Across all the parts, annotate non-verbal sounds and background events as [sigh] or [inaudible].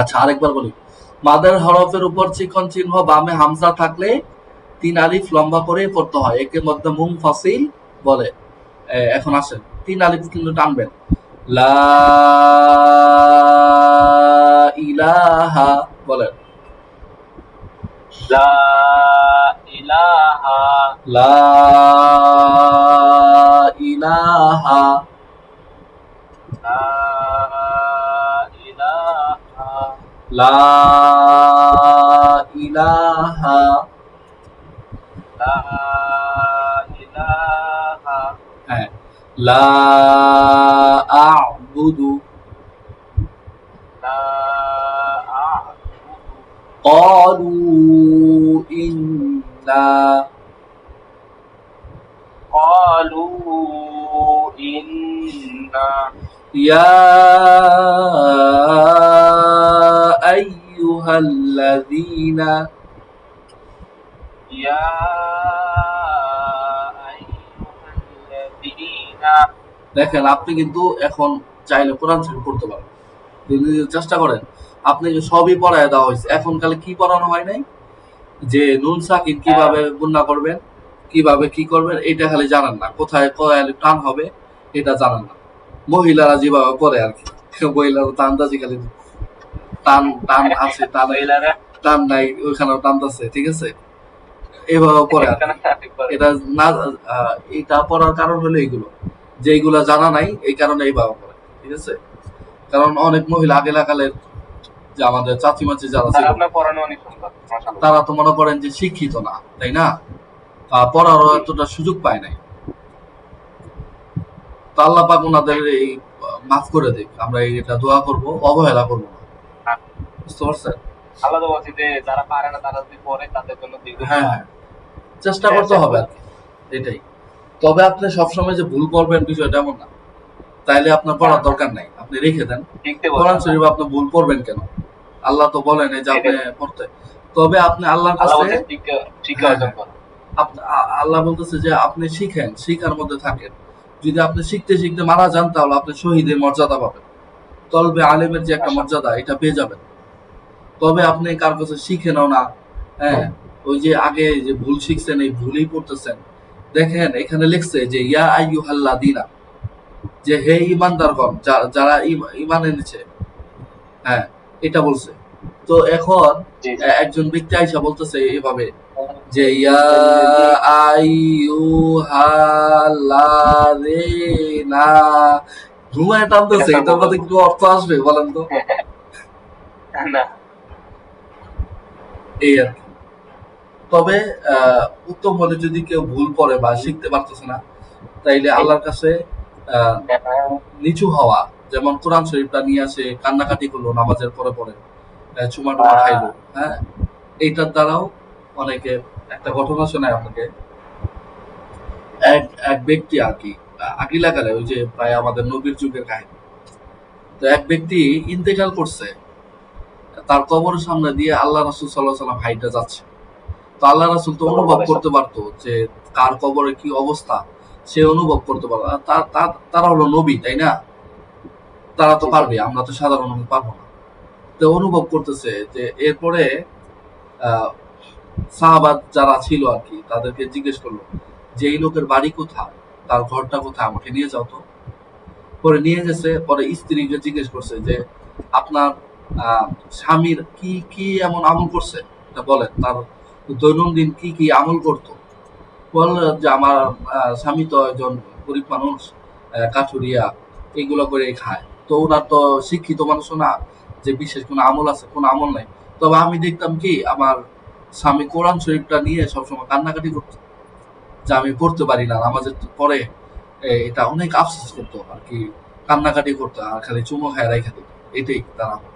আচ্ছা আরেকবার বলি। মাদের হরফের উপর চিকন চিহ্ন বামে হামজা থাকলে তিন আলিফ লম্বা করে পড়তে হয়। একে মধ্যে মুং ফাসিল বলে। এখন আসেন। তিন আলিফ কিন্তু টানবেন। লা ইলাহা বলেন। লা ইলাহা লা ইলাহা লা ইলাহা লা ইলাহা হ্যাঁ লা আ'বুদু লা আ'বুদু قالوا إنا قالوا إنا يا أيها الذين يا أيها الذين দেখেন আপনি কিন্তু এখন চাইলে কোরআন শরীফ পড়তে পারেন যদি চেষ্টা করেন আপনি যে সবই পড়ায় দেওয়া হয়েছে এখন কালে কি পড়ানো হয় নাই যে নুন সাকিন কিভাবে গুন্না করবেন কিভাবে কি করবেন এটা খালি জানেন না কোথায় কয় আলিফ টান হবে এটা জানেন না মহিলারা যেভাবে পড়ে আর কি মহিলারা তো আন্দাজি খালি টান টান আছে টান টান নাই ওইখানেও টানতেছে ঠিক আছে? এইভাবে পড়ে এটা না এটা পড়ার কারণ হলো এইগুলো। যে জানা নাই এই কারণে এইভাবে পড়ে ঠিক আছে? কারণ অনেক মহিলা আগে লাগালের যে আমাদের চাচি মাচি যারা ছিল। তারা তো মনে করেন যে শিক্ষিত না তাই না? পড়ারও এতটা সুযোগ পায় নাই। তো আল্লাহ পাক ওনাদের এই মাফ করে দিক আমরা এটা দোয়া করব অবহেলা করব না। আল্লাহ তো বলছে যে যারা পারে না তারা যদি পড়ে তাদের জন্য দ্বিগুণ হ্যাঁ হ্যাঁ। চেষ্টা করতে হবে এটাই। তবে আপনি সবসময় যে ভুল করবেন বিষয়টা এমন না। তাইলে আপনার পড়ার দরকার নাই আপনি রেখে দেন। কোরআন শরীফ আপনি ভুল করবেন কেন? আল্লাহ তো বলেন যে আপনি পড়তে। তবে আপনি আল্লাহর আল্লাহ কাছে হ্যাঁ, আল্লাহ বলতেছে যে আপনি শিখেন শিখার মধ্যে থাকেন। যদি আপনি শিখতে শিখতে মারা যান তাহলে আপনি শহীদের মর্যাদা পাবেন। তলবে আলেমের যে একটা মর্যাদা এটা পেয়ে যাবেন। তবে আপনি কার কাছে শিখেনও না? হ্যাঁ ওই যে আগে যে ভুল শিখছেন এই ভুলই পড়তেছেন। দেখেন এখানে লিখছে যে ইয়া আইয়ু দিনা যে হে ইমানদারগণ যারা ইমান এনেছে। হ্যাঁ এটা বলছে। তো এখন একজন ব্যক্তি আইসা বলতেছে এভাবে যে ইয়া আইয়ুহাল্লাযীনা ঘুমায় টানতেছে। এটার মধ্যে একটু অর্থ আসবে বলেন তো? [laughs] না। এই আর কি। তবে উত্তম হলে যদি কেউ ভুল করে বা শিখতে পারতেছে না তাইলে আল্লাহর কাছে নিচু হওয়া যেমন কোরআন শরীফটা নিয়ে আসে কান্নাকাটি করল নামাজের পরে পরে চুমা টুমা খাইলো হ্যাঁ? এইটার দ্বারাও অনেকে একটা ঘটনা শোনায় আপনাকে। এক এক ব্যক্তি আর কি আকিলা ওই যে প্রায় আমাদের নবীর যুগের কাহিনী। তো এক ব্যক্তি ইন্তেকাল করছে তার কবরের সামনে দিয়ে আল্লাহ রাসুল সাল্লাহ সাল্লাম হাইটা যাচ্ছে। তো আল্লাহ রাসুল তো অনুভব করতে পারতো যে কার কবরে কি অবস্থা সে অনুভব করতে পারতো। তারা হলো নবী তাই না? তারা তো পারবে আমরা তো সাধারণ পারব না। তো অনুভব করতেছে যে এরপরে আহ সাহাবাদ যারা ছিল আর কি তাদেরকে জিজ্ঞেস করল যে এই লোকের বাড়ি কোথায়? তার ঘরটা কোথায়? আমাকে নিয়ে যাও তো। পরে নিয়ে গেছে পরে স্ত্রীকে জিজ্ঞেস করছে যে আপনার স্বামীর কি কি এমন আমল করছে? বলেন, তার দৈনন্দিন কি কি আমল করতো? বলল যে আমার স্বামী তো একজন গরিব মানুষ কাঠুরিয়া, এগুলো করে খায়। তো ওনার তো শিক্ষিত মানুষ না, যে বিশেষ কোনো আমল আছে, কোনো আমল নাই। তবে আমি দেখতাম কি, আমার স্বামী কোরআন শরীফটা নিয়ে সবসময় কান্নাকাটি করতো। যে আমি পড়তে পারি না আমাদের পরে এটা অনেক আফসোস করতো আর কি, কান্নাকাটি করতো আর খালি চুমো খায় রেখে দিত। এটাই তার আমল।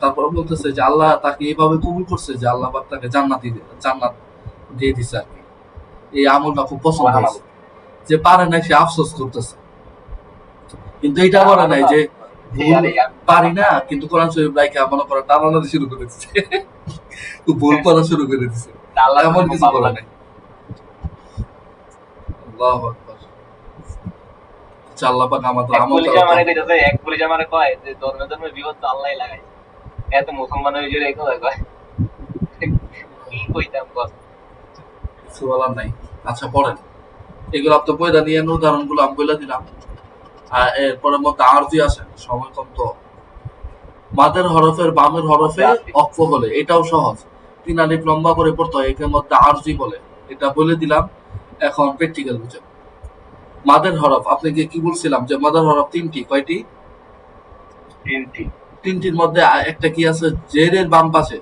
তারপর বলতেছে যে আল্লাহ তাকে এইভাবে কবুল করছে যে আল্লাহ তাকে জান্নাত জান্নাত দিয়ে দিছে আর কি। এই আমলটা খুব পছন্দ হয়েছে। যে পারে না সে আফসোস করতেছে। কিন্তু এটা বলে নাই যে পারি না কিন্তু কোরআন শরীফ রাইখা মনে করে টানানো শুরু করে দিচ্ছে ভুল করা শুরু করে দিচ্ছে আল্লাহ এমন কিছু বলে নাই। আল্লাহু এক আমল আমারে এক পুলিশ আমারে কয় যে ধর্মে ধর্মে বিপদ তো আল্লাহই লাগাই এত মুসলমান হয়ে কথা কয়। কি কইতাম বস। কিছু বলার নাই। আচ্ছা পড়েন। এগুলো আপনি বইটা নিয়ে উদাহরণগুলো আমি বলে দিলাম। আর এরপরে মধ্যে আরজি আছে সময় কম তো। মাদের হরফের বামের হরফে অক্ষ হলে এটাও সহজ। তিন আলিফ লম্বা করে পড়তে হয় এর মধ্যে আরজি বলে। এটা বলে দিলাম এখন প্র্যাকটিক্যাল বুঝে মাদের হরফ আপনাকে কি বলছিলাম যে মাদের হরফ তিনটি কয়টি? তিনটি। তিনটির মধ্যে একটা কি আছে? জেরের বাম পাশে।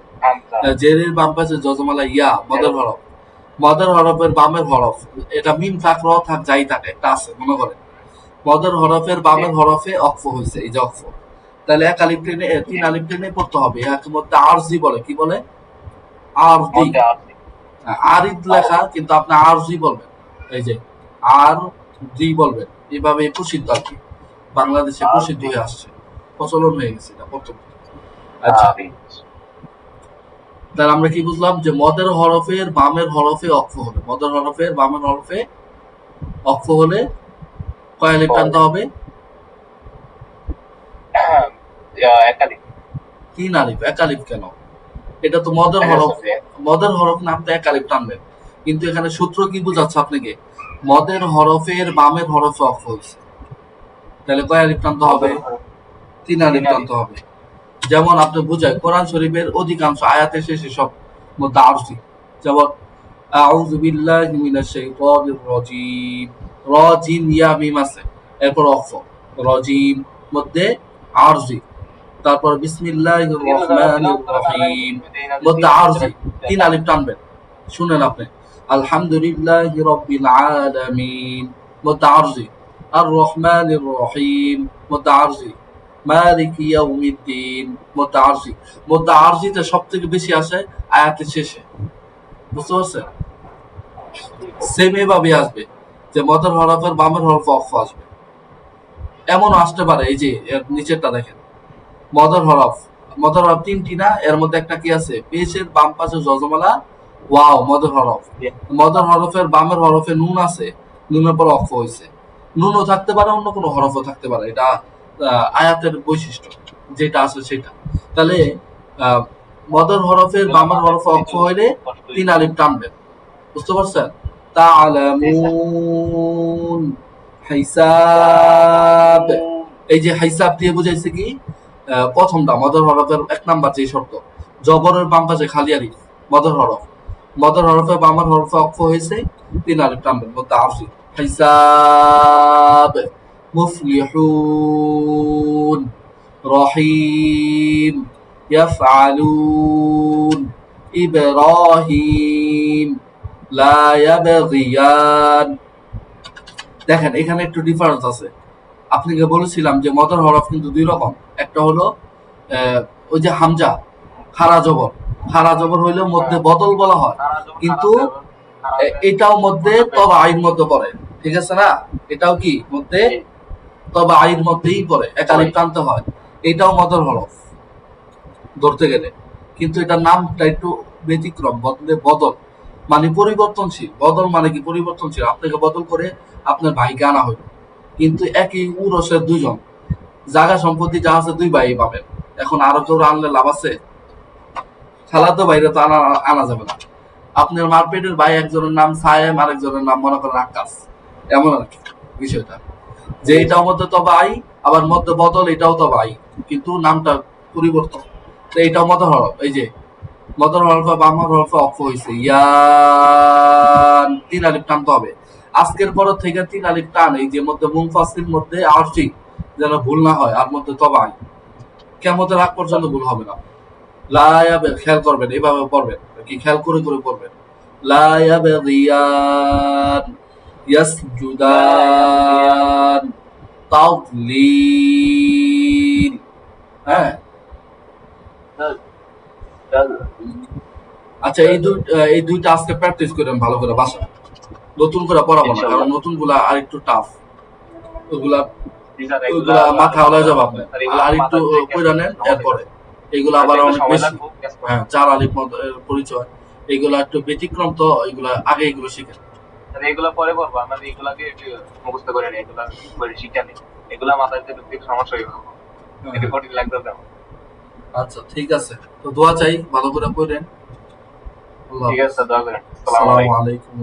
আহ, জেরের বাম পাশে যজমালা ইয়া মদের হরফ। মদের হরফের বামের হরফ এটা মিম থাক র থাক যাই থাক একটা আছে মনে করেন। মদের হরফের বামের হরফে অক্ফ হয়েছে এই যে অক্ফ। তাহলে এক আলিফ টেনে তিন আলিফ টেনে পড়তে হবে এর মধ্যে আরজি বলে কি বলে? আরজি। আছে আরিদ লেখা কিন্তু আপনি আরজি বলবেন এই যে আর জি বলবেন এইভাবে প্রসিদ্ধ আর কি। বাংলাদেশে প্রসিদ্ধ হয়ে আসছে। প্রচলন হয়ে গেছে এটা। আচ্ছা। তাহলে আমরা কি বুঝলাম যে মদের হরফের বামের হরফে অক্ষ হলে মদের হরফের বামের হরফে অক্ষ হলে কয় আলিফ টানতে হবে? একালি তিন আলিফ এক আলিফ কেন? এটা তো মদের হরফ। মদের হরফ নামতে এক আলিফ টানবেন। কিন্তু এখানে সূত্র কি বোঝাচ্ছে আপনাকে? মদের হরফের বামের হরফে হয়েছে তাহলে কয় আলিফ টানতে হবে? তিন আলিফ টানতে হবে। যেমন আপনি বুঝায়, কোরআন শরীফের অধিকাংশ আয়াতের শেষে সব মধ্যে আরসি যেমন, আউযু বিল্লাহি মিনাশ শাইতানির ইয়া মিম আছে, এরপর অফ। রাজিম মধ্যে আরজি তারপর বিসমিল্লাহির রহমানির রহিম। মধ্যে আরজি তিন আলিফ টানবেন। শুনেন আপনি। আলহামদুলিল্লাহি রাব্বিল আলামিন। মধ্যে আরজি আর রহমানির রহিম। মধ্যে আরজি, মালিক ইয়াউমিদ্দিন। মধ্যে আরজি মধ্যে আরজিতে সব থেকে বেশি আয়াতের শেষে। বুঝতে পারছেন? সেম এভাবে আসবে, যে মদের হরফের বামের হরফ অফ আসবে। এমন আসতে পারে, এই যে এর নিচেরটা দেখেন। মদর হরফ মদর হরফ তিনটি না, এর মধ্যে একটা কি আছে? পেশের বাম পাশে যজমালা ওয়াও মদর হরফ। মদর হরফের বামের হরফে নুন আছে, নুনের পর অক্ষ হয়েছে নুনও থাকতে পারে, অন্য কোনো হরফও থাকতে পারে। এটা আয়াতের বৈশিষ্ট্য, যেটা আছে সেটা। তাহলে মদর হরফের বামের হরফে অক্ষ হইলে তিন আলিফ টানবে। বুঝতে পারছেন? তাআলামুন হিসাব এই যে হিসাব দিয়ে বুঝাইছে কি? প্রথমটা মদর হরফের এক নাম্বার যে শর্ত জবরের বাম পাশে খালি আলিফ মদর হরফ। মদর হরফে বামের হরফে অক্ষ হয়েছে তিন আলিফ টানবেন মধ্যে আসি হিসাব মুফলিহুন রহিম يفعلون ইব্রাহিম লা ইয়াবগিয়ান দেখেন এখানে একটু ডিফারেন্স আছে আপনাকে বলেছিলাম যে মদর হরফ কিন্তু দুই রকম একটা হলো আহ, ওই যে হামজা খারা জবর খারা জবর হইলে মধ্যে বদল বলা হয়। কিন্তু এটাও মধ্যে তবে আইন মধ্যে পড়ে। ঠিক আছে না? এটাও কি? মধ্যে তবে আইন মধ্যেই পড়ে। একালিপ টানতে হয়। এটাও মদর হরফ ধরতে গেলে। কিন্তু এটার নামটা একটু ব্যতিক্রম, বদলে বদল। মানে পরিবর্তনশীল। বদল মানে কি? পরিবর্তনশীল। আপনাকে বদল করে আপনার ভাইকে আনা হইল। কিন্তু একই উরসের দুজন জায়গা সম্পত্তি যা আছে দুই ভাই পাবেন। এখন আরও কেউ আনলে লাভ আছে? তো বাইরে তো আনা আনা যাবে না। আপনার মারপেটের ভাই একজনের নাম সায়েম, আরেকজনের নাম মনে করেন আকাশ। এমন আর কি বিষয়টা। যে এটাও মধ্যে তো ভাই, আবার মধ্যে বদল এটাও তো ভাই, কিন্তু নামটা পরিবর্তন। তো এটাও মদর হরফ এই যে মদর হরফ বামর হরফ অফ হয়েছে ইয়ান তিন আলিফ টানতে হবে। আজকের পর থেকে তিন আলিফ টান, এই যে মধ্যে মুংফাসির মধ্যে আরসি, যেন ভুল না হয়, আর মধ্যে তবাই কেমতের আগ পর্যন্ত ভুল হবে না। খেয়াল করবেন এইভাবে পড়বেন কি খেয়াল করে করে পড়বেন। ইয়াসজুদান হ্যাঁ? আচ্ছা এই দুই এই দুইটা আজকে প্র্যাকটিস করেন ভালো করে বাসা। নতুন করে পড়াবো না কারণ নতুনগুলা আর একটু টাফ ওগুলা ওগুলা মাথা হলে যাবে আপনার। আর একটু কইরা নেন এরপরে। এগুলো আবার হ্যাঁ চার আলিফ পরিচয়। এগুলা একটু ব্যতিক্রম তো এগুলা আগে এগুলো আর এগুলো পরে করব আমরা এগুলাকে মুখস্থ করে নিই এগুলা করে নেই। এগুলা মাথায় ঢুকতে সমস্যা এটা কঠিন লাগবে আচ্ছা ঠিক আছে। তো দোয়া চাই ভালো করে করেন ঠিক আছে দোয়া করেন। আসসালামু আলাইকুম।